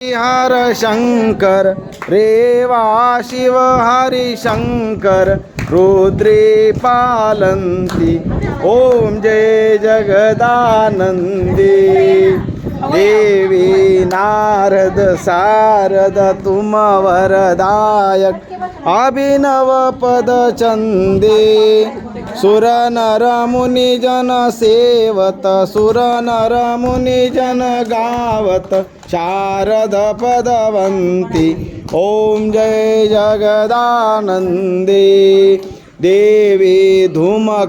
हर शंकर रेवा शिव हरि शंकर रुद्रे पालन्ति ॐ जय जगदानन्दी देवी नारद सारद तुम वरदायक अभिनवपदचन्दे। सुरनरमुनि जनसेवत सुरनरमुनिजन गावत शारदपदवन्ति। ॐ जय जगदानन्दे। देवी धूमकवाहनराजत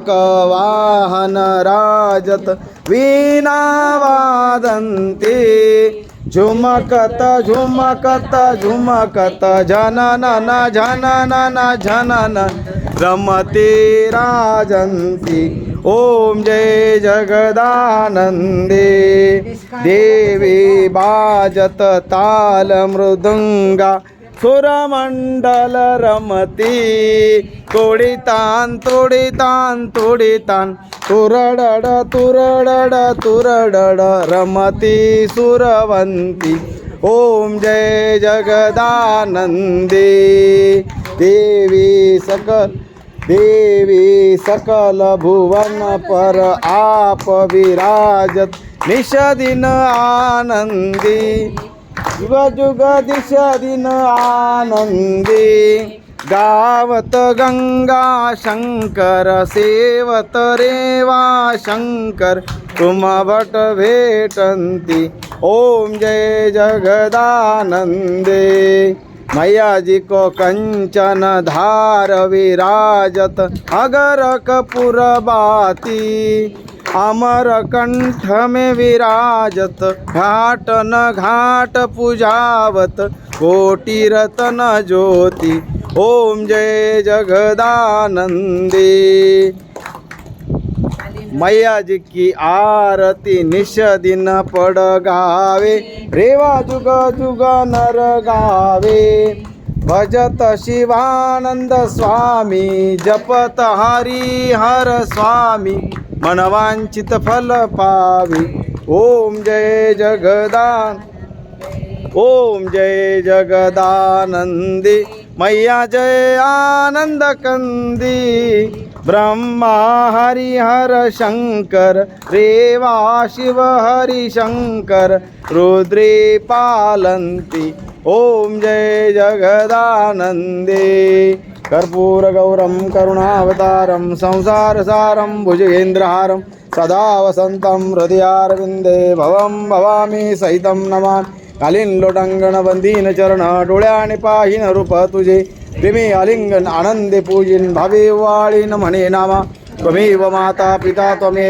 वीणा वादन्ति धूमक झुमा राजत झुमा वादन्ति झुमकत नाना झाना नाना झाना जनन रमते राजंती ओम जय जगदानन्दे देवी बाजत ताल मृदुङ्गा सुरमण्डल रमती तोडितान तोडितान तोडितान। तुरडड तुरडड तुरडड रमती सुरवंती। ओम जय जगदानन्दे देवी सकल देवी सकल भुवन पर आप विराजत। निषदिन आनंदी। जुग जुग दिन आनंदी गावत गंगा शंकर सेवत रेवा शंकर तुम भट भेटंती। ओम जय जगदानंदे मैया जी को कंचन धार विराजत अगर कपूर बाती। अमर कंठ में विराजत घाट न घाट पूजावत कोटि रतन ज्योति ओम जय जगदानंदी। मैया जी की आरती निश दिन पड गावे रेवा जुग जुग नर गावे। भजत शिवानंद स्वामी जपत हरी हर स्वामी मनवांचित फल पावी. ओम जय जगदान ओम जय जगदानंदी. मैया जय आनंद कंदी. ब्रह्मा हरिहर शंकर रेवा शिव हरि शंकर रुद्रे पालन्ति ओम जय जगदानन्दे कर्पूरगौरं करुणावतारं संसारसारं भुजगेन्द्रहारं सदा वसन्तं हृदयारविन्दे भवं भवामी सहितं नमामि कालीन लोटांगण बंदीन चरण डोळ्याने पाहिन रूप तुझे प्रेमी आलिंगन आनंदे पूजिन भावे वाळीन म्हणे नामा त्वमेव माता पिता त्वमेव